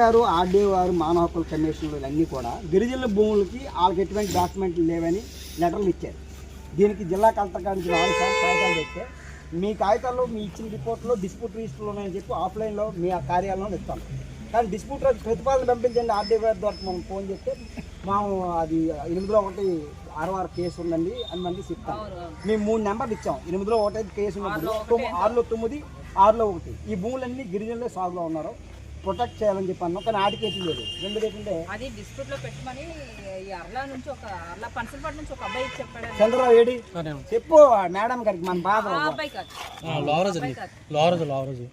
గారు ఆర్డీఓ గారు మానవ హక్కుల కమిషన్లు ఇవన్నీ కూడా గిరిజనుల భూములకి వాళ్ళకి ఎటువంటి డాక్యుమెంట్లు లేవని లెటర్లు ఇచ్చారు. దీనికి జిల్లా కలెక్టర్ గారి నుంచి నాలుగు సార్లు కాగితాలు తెస్తే మీ కాగితాల్లో మీ ఇచ్చిన రిపోర్ట్లో డిస్ప్యూట్ రిజిస్టర్లు ఉన్నాయని చెప్పి ఆఫ్లైన్లో మీ ఆ కార్యాలయంలో ఇస్తాను కానీ డిస్ప్యూట్ ప్రతిపాదన పంపించండి ఆర్డీఓ గారి ద్వారా మనం ఫోన్ చేస్తే మేము అది ఎనిమిదిలో ఒకటి ఆర్ఆర్ కేసు ఉందండి అని మంది చెప్తాం మేము మూడు నెంబర్లు ఇచ్చాం. ఎనిమిదిలో ఒకటి కేసు ఉన్నప్పుడు ఆరులో తొమ్మిది ఆరులో ఒకటి. ఈ భూములన్నీ గిరిజనులే సాగులో ఉన్నారు. ప్రొటెక్ట్ చేయాలని చెప్పి అన్నాం కానీ ఆడికేటి లేదు రెండు ఏంటంటే అది డిస్ప్యూట్లో పెట్టమని ఈ అర్లా నుంచి ఒక అర్లా పనసలపాటు నుంచి ఒక అబ్బాయి చెప్పాడు. చంద్రరావు ఏడి? చెప్పు ఆ మేడం గారికి మన బాధ ఆ అబ్బాయి కాదు. లోవరాజు లోవరాజు లోవరాజు.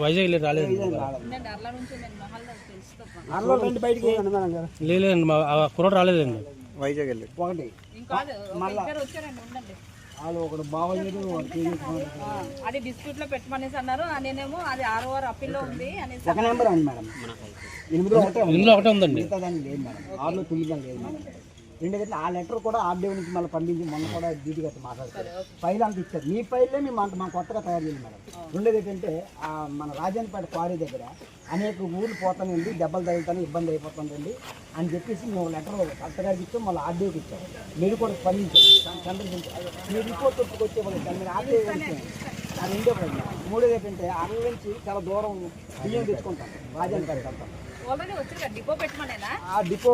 వైజాగ్ వెళ్ళి రాలేదు నేను అర్లా నుంచి నేను మొహాలు తెలుసుకో అరలో రెండు బయటికి లేదండి మా ఆ కుర్రోడు రాలేదండి. వైజాగ్ వెళ్ళి ఒకటి. ఇంకా అది డిస్ప్యూట్లో పెట్టమనేసి అన్నారు. నేనేమో అది ఆరో వారు అప్పీల్లో ఉంది అనేసి ఒక నెంబర్ అండి మేడం. ఎనిమిదిలో ఒకటే ఉందండి. లేదు మేడం. ఆరులో లేదు మేడం. రెండు ఏంటంటే ఆ లెటర్ కూడా ఆర్డీఓ నుంచి మళ్ళీ పంపించి మొన్న కూడా డ్యూటీ గట్టి మాట్లాడతారు ఫైల్ అంత ఇచ్చారు. మీ ఫైల్లే మేము అంత మా కొత్తగా తయారు చేయాలి మేడం. రెండోది ఏంటంటే ఆ మన రాజానిపేట క్వారీ దగ్గర అనేక ఊర్లు పోతానండి దెబ్బలు తగులుతాను ఇబ్బంది అయిపోతుందండి అని చెప్పేసి మేము లెటర్ కలెక్టర్ గారికి ఇచ్చాం మళ్ళీ ఆర్డీఓకి ఇచ్చాం. మీరు కూడా స్పందించారు సందర్శించారు మీ రిపోర్ట్ వచ్చే వాళ్ళు మీరు ఆర్డీఓ అది రెండో ప్రశ్న మూడోది ఏంటంటే నుంచి చాలా దూరం బియ్యం తెచ్చుకుంటాం రాజానిపేట వెళ్తాం ఆ డిపో